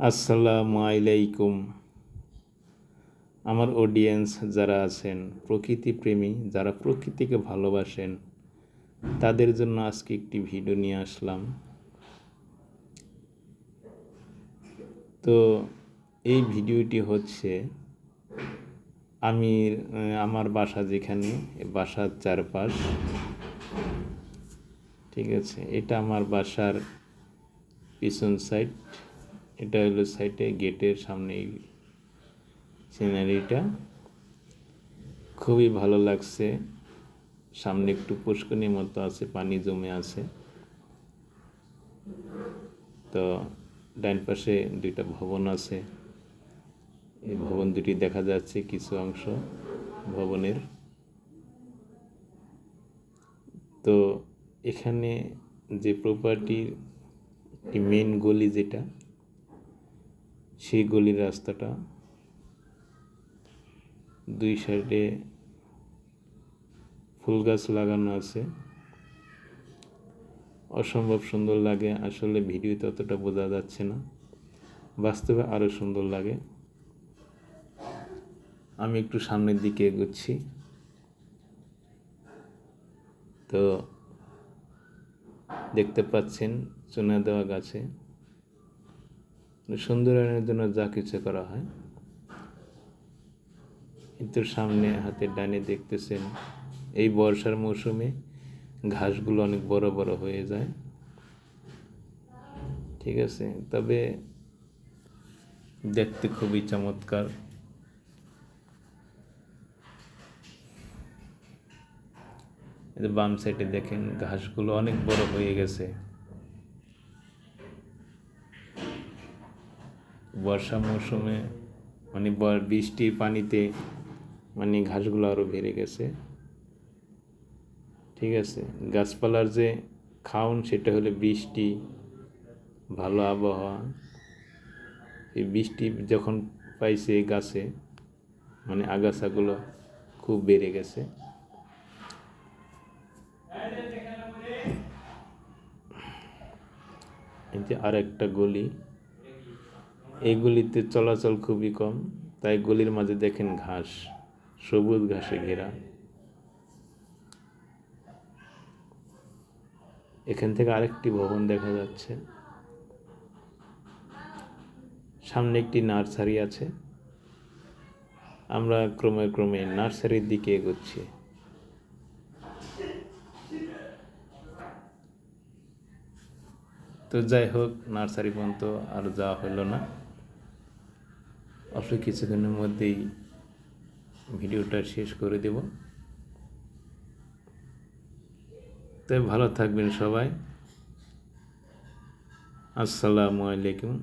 আসসালামু আলাইকুম। আমার অডিয়েন্স যারা আছেন প্রকৃতি প্রেমী যারা প্রকৃতিকে ভালোবাসেন, তাদের জন্য আজকে একটি ভিডিও নিয়ে আসলাম। তো এই ভিডিওটি হচ্ছে আমি আমার বাসা যেখানে বাসার চারপাশ। ঠিক আছে, এটা আমার বাসার পিছন সাইড এটা হলো সাইডে গেটের সামনে এই সিনারিটা খুবই ভালো লাগছে। সামনে একটু পুষ্কনির মতো আছে, পানি জমে আছে। তো ডান পাশে দুইটা ভবন আছে। এই ভবন দুটি দেখা যাচ্ছে কিছু অংশ ভবনের। তো এখানে যে প্রপার্টির মেন গলি যেটা সেই গলির রাস্তাটা দুই সাইডে ফুল গাছ লাগানো আছে। অসম্ভব সুন্দর লাগে, আসলে ভিডিওতে অতটা বোঝা যাচ্ছে না। বাস্তবে আরও সুন্দর লাগে। আমি একটু সামনের দিকে এগোচ্ছি। তো দেখতে পাচ্ছেন চুনা দেওয়া গাছে। সুন্দরায়নের জন্য যা কিছু করা হয়। কিন্তু সামনে হাতের ডানে দেখতেছেন, এই বর্ষার মৌসুমে ঘাসগুলো অনেক বড় বড় হয়ে যায়। ঠিক আছে, তবে দেখতে খুবই চমৎকার। বাম সাইডে দেখেন, ঘাসগুলো অনেক বড় হয়ে গেছে। বর্ষা মৌসুমে মানে বৃষ্টির পানিতে মানে ঘাসগুলো আরও বেড়ে গেছে। ঠিক আছে, গাছপালার যে খাওন সেটা হলে বৃষ্টি, ভালো আবহাওয়া। এই বৃষ্টি যখন পাইছে গাছে মানে আগাছাগুলো খুব বেড়ে গেছে। এই যে আর একটা গলি এই গলিতে চলাচল খুবই কম, তাই গলির মাঝে দেখেন ঘাস, সবুজ ঘাসে ঘেরা। এখান থেকে আরেকটি ভবন দেখা যাচ্ছে। সামনে একটি নার্সারি আছে। আমরা ক্রমে ক্রমে নার্সারির দিকে এগোচ্ছি। তো যাই হোক, নার্সারি পর্যন্ত আর যাওয়া হলো না। অবশ্যই কিছুক্ষণের মধ্যেই ভিডিওটা শেষ করে দেব। তাই ভালো থাকবেন সবাই। আসসালামু আলাইকুম।